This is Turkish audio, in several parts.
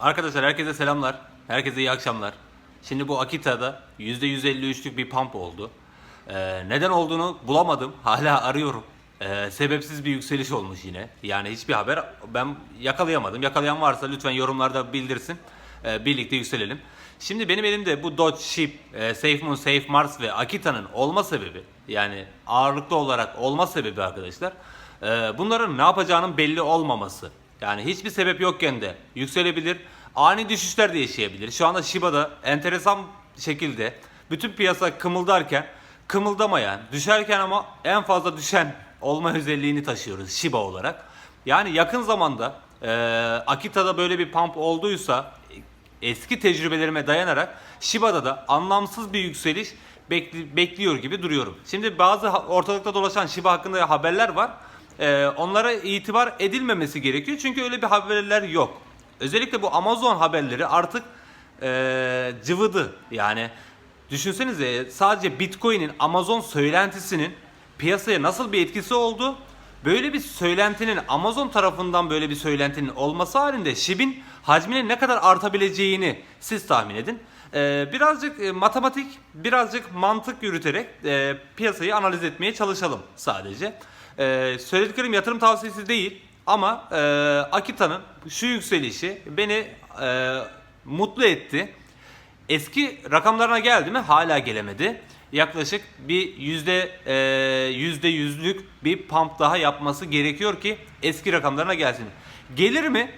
Arkadaşlar herkese selamlar. Herkese iyi akşamlar. Şimdi bu Akita'da %153'lük bir pump oldu. Ee, neden olduğunu bulamadım. Hala arıyorum. Ee, sebepsiz bir yükseliş olmuş yine. Yani hiçbir haber ben yakalayamadım. Yakalayan varsa lütfen yorumlarda bildirsin. Ee, birlikte yükselelim. Şimdi benim elimde bu Dodge Ship, e, Safe Moon, Safe Mars ve Akita'nın olma sebebi yani ağırlıklı olarak olma sebebi arkadaşlar e, bunların ne yapacağının belli olmaması. Yani hiçbir sebep yokken de yükselebilir. Ani düşüşler de yaşayabilir. Şu anda Shiba'da enteresan şekilde bütün piyasa kımıldarken kımıldamayan, düşerken ama en fazla düşen olma özelliğini taşıyoruz Shiba olarak. Yani yakın zamanda e, Akita'da böyle bir pump olduysa eski tecrübelerime dayanarak Shiba'da da anlamsız bir yükseliş bekli- bekliyor gibi duruyorum. Şimdi bazı ortalıkta dolaşan Shiba hakkında haberler var. Ee, onlara itibar edilmemesi gerekiyor çünkü öyle bir haberler yok. Özellikle bu Amazon haberleri artık ee, cıvıdı. Yani düşünsenize sadece Bitcoin'in Amazon söylentisinin piyasaya nasıl bir etkisi oldu? Böyle bir söylentinin Amazon tarafından böyle bir söylentinin olması halinde SHIB'in hacminin ne kadar artabileceğini siz tahmin edin. Ee, birazcık e, matematik, birazcık mantık yürüterek e, piyasayı analiz etmeye çalışalım sadece. Ee, söylediklerim yatırım tavsiyesi değil ama e, Akita'nın şu yükselişi beni mutlu etti. Eski rakamlarına geldi mi? Hala gelemedi. Yaklaşık bir yüzde yüzde yüzlük bir pump daha yapması gerekiyor ki eski rakamlarına gelsin. Gelir mi?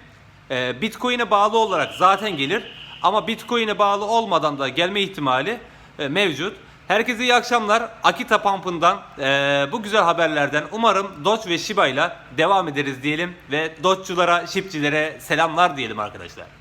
Bitcoin'e bağlı olarak zaten gelir. Ama Bitcoin'e bağlı olmadan da gelme ihtimali e, mevcut. Herkese iyi akşamlar. Akita Pump'ından e, bu güzel haberlerden umarım Doge ve Shiba ile devam ederiz diyelim ve Doge'culara, Ship'cilere selamlar diyelim arkadaşlar.